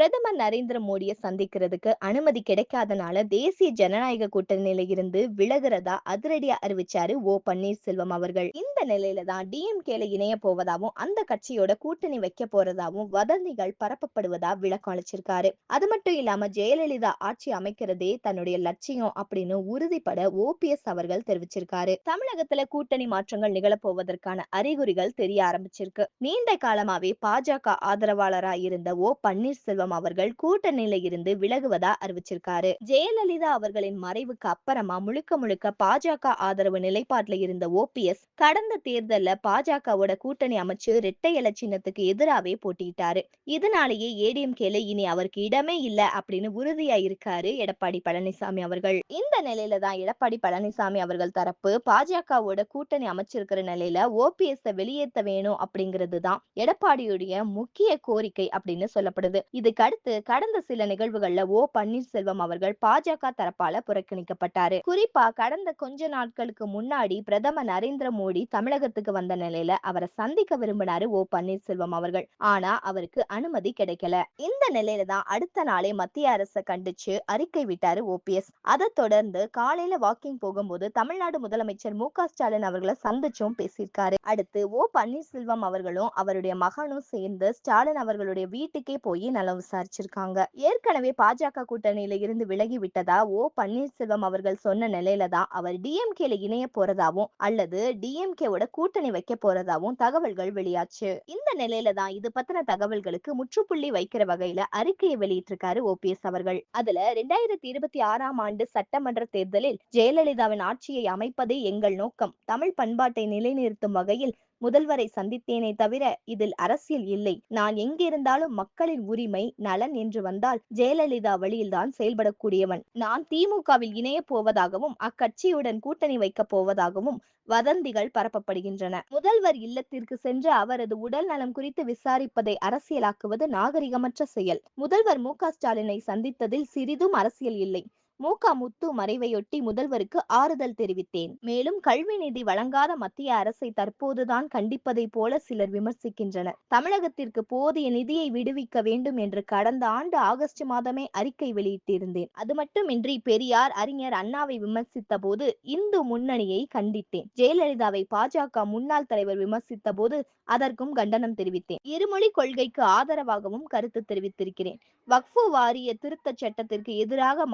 பிரதமர் நரேந்திர மோடியை சந்திக்கிறதுக்கு அனுமதி கிடைக்காதனால தேசிய ஜனநாயக கூட்டணியில இருந்து விலகுறதா அதிரடியா அறிவிச்சாரு ஓ பன்னீர்செல்வம் அவர்கள். இந்த நிலையில தான் டிஎம்கேல இணைய போவதாவும் அந்த கட்சியோட கூட்டணி வைக்க போறதாவும் வதந்திகள் பரப்பப்படுவதா விளக்கம் அளிச்சிருக்காரு. அது மட்டும் இல்லாம ஜெயலலிதா ஆட்சி அமைக்கிறதே தன்னுடைய லட்சியம் அப்படின்னு உறுதிப்பட ஓபிஎஸ் அவர்கள் தெரிவிச்சிருக்காரு. தமிழகத்துல கூட்டணி மாற்றங்கள் நிகழப்போவதற்கான அறிகுறிகள் தெரிய ஆரம்பிச்சிருக்கு. நீண்ட காலமாவே பாஜக ஆதரவாளரா இருந்த ஓ பன்னீர்செல்வம் அவர்கள் கூட்டணியில இருந்து விலகுவதா அறிவிச்சிருக்காரு. ஜெயலலிதா அவர்களின் மறைவுக்கு அப்புறமா முழுக்க முழுக்க பாஜக ஆதரவு நிலைப்பாட்டுல இருந்த ஓபிஎஸ் கடந்த தேர்தல்ல பாஜகவோட கூட்டணி அமைச்சு இரட்டை இல சின்னத்துக்கு எதிராகவே போட்டியிட்டாரு. இதனாலேயே ஏடிஎம்கேல இனி அவருக்கு இடமே இல்ல அப்படின்னு உறுதியா இருக்காரு எடப்பாடி பழனிசாமி அவர்கள். இந்த நிலையில தான் எடப்பாடி பழனிசாமி அவர்கள் தரப்பு பாஜகவோட கூட்டணி அமைச்சிருக்கிற நிலையில ஓபிஎஸ் வெளியேற்ற வேணும் அப்படிங்கிறது தான் எடப்பாடியுடைய முக்கிய கோரிக்கை அப்படின்னு சொல்லப்படுது. இதுக்கு அடுத்து கடந்த சில நிகழ்வுகள்ல ஓ. பன்னீர்செல்வம் அவர்கள் பாஜக தரப்பால புறக்கணிக்கப்பட்டாரு. குறிப்பா கடந்த கொஞ்ச நாட்களுக்கு முன்னாடி பிரதமர் நரேந்திர மோடி தமிழகத்துக்கு வந்த நிலையில அவரை சந்திக்க விரும்பினாரு ஓ. பன்னீர்செல்வம் அவர்கள். ஆனா அவருக்கு அனுமதி கிடைக்கல. இந்த நிலையில தான் அடுத்த நாளே மத்திய அரசை கண்டிச்சு அறிக்கை விட்டாரு ஓபிஎஸ் அதை தொடர்ந்து காலையில வாக்கிங் போகும்போது தமிழ்நாடு முதலமைச்சர் மு. ஸ்டாலின் அவர்களை சந்திச்சும் பேசியிருக்காரு. அடுத்து ஓ. பன்னீர்செல்வம் அவர்களும் அவருடைய மகனும் சேர்ந்து ஸ்டாலின் அவர்களுடைய வீட்டுக்கே போய் நலம் விசாரிச்சிருக்காங்க. ஏற்கனவே பாஜக கூட்டணியில இருந்து விலகி விட்டதா? ஓ பன்னீர்செல்வம் அவர்கள் சொன்ன நிலையில தான் அவர் டிஎம்கேல இணைய போறதாவும் அல்லது டிஎம்கேவோட கூட்டணி வைக்க போறதாவும் தகவல்கள் வெளியாச்சு. இந்த நிலையில தான் இது பத்தின தகவல்களுக்கு முற்றுப்புள்ளி வைக்கிற வகையில அறிக்கையை வெளியிட்டிருக்காரு ஓபிஎஸ் அவர்கள். அதுல ரெண்டாயிரத்தி இருபத்தி ஆறாம் ஆண்டு சட்டமன்ற தேர்தலில் ஜெயலலிதாவின் ஆட்சியை அமைப்பதே எங்கள் நோக்கம். தமிழ் பண்பாட்டை நிலைநிறுத்தும் வகையில் முதல்வரை சந்தித்தேனே தவிர இதில் அரசியல் இல்லை. நான் எங்கிருந்தாலும் மக்களின் உரிமை நலன் என்று வந்தால் ஜெயலலிதா வழியில்தான் செயல்படக்கூடியவன். நான் திமுகவில் இணைய போவதாகவும் அக்கட்சியுடன் கூட்டணி வைக்கப் போவதாகவும் வதந்திகள் பரப்பப்படுகின்றன. முதல்வர் இல்லத்திற்கு சென்று அவரது உடல் நலம் குறித்து விசாரிப்பதை அரசியலாக்குவது நாகரிகமற்ற செயல். முதல்வர் மு ஸ்டாலினை சந்தித்ததில் சிறிதும் அரசியல் இல்லை. மு. க. முத்து மறைவையொட்டி முதல்வருக்கு ஆறுதல் தெரிவித்தேன். மேலும் கல்வி நிதி வழங்காத மத்திய அரசை தற்போதுதான் கண்டிப்பதை போல சிலர் விமர்சிக்கின்றனர். தமிழகத்திற்கு போதிய நிதியை விடுவிக்க வேண்டும் என்று கடந்த ஆண்டு ஆகஸ்ட் மாதமே அறிக்கை வெளியிட்டிருந்தேன். அது மட்டுமின்றி பெரியார் அறிஞர் அண்ணாவை விமர்சித்த போது இந்து முன்னணியை கண்டித்தேன். ஜெயலலிதாவை பாஜக முன்னாள் தலைவர் விமர்சித்த போது அதற்கும் கண்டனம் தெரிவித்தேன். இருமொழி கொள்கைக்கு ஆதரவாகவும் கருத்து தெரிவித்திருக்கிறேன். வக்ஃபு வாரிய திருத்த சட்டத்திற்கு எதிராக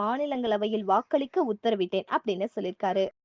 மாநிலங்களவையில் வாக்களிக்க உத்தரவிட்டேன் அப்படின்னு சொல்லியிருக்காரு.